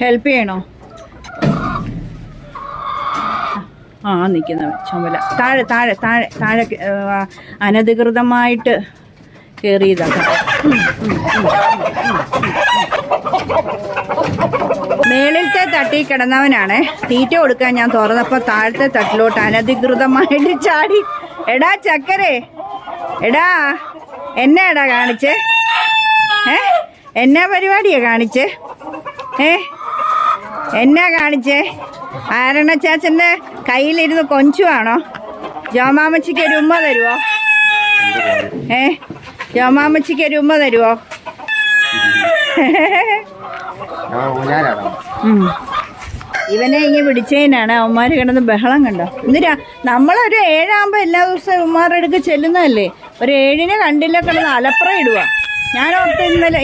Help ചെയ്യണോ? ആ നിൽക്കുന്ന. ചുമല. താഴെ താഴെ താഴെ താഴെ അനധികൃതമായിട്ട് കയറിയതാണ് മേളിലത്തെ തട്ടി കിടന്നവനാണ്. തീറ്റ കൊടുക്കാൻ ഞാൻ തുറന്നപ്പോൾ താഴത്തെ തട്ടിലോട്ട് അനധികൃതമായിട്ട് ചാടി. എടാ ചക്കരേ. എടാ എന്നാ എടാ കാണിച്ചേ? ഏ? എന്നാ പരിപാടിയാ കാണിച്ചേ? ഏ? എന്നാ കാണിച്ചേ? ആരണ ചാച്ചന്റെ കയ്യിലിരുന്ന് കൊഞ്ചുവാണോ? ജോമാമച്ചിക്ക് ഒരു ഉമ്മ തരുവോ? ഏ? ജോമാമച്ചിക്ക് ഒരു ഉമ്മ തരുവോ? ഉം. ഇവനെ ഇങ്ങ് പിടിച്ചതിനാണ് അവന്മാർ കിടന്ന് ബഹളം കണ്ടോ? എന്തിനാ? നമ്മളൊരു ഏഴാകുമ്പോൾ എല്ലാ ദിവസവും അവന്മാരുടെ അടുക്ക് ചെല്ലുന്നതല്ലേ? ഒരു ഏഴിനെ കണ്ടില്ല കിടന്ന് അലപ്പുറം ഇടുക ഞാൻ ഇന്നലെ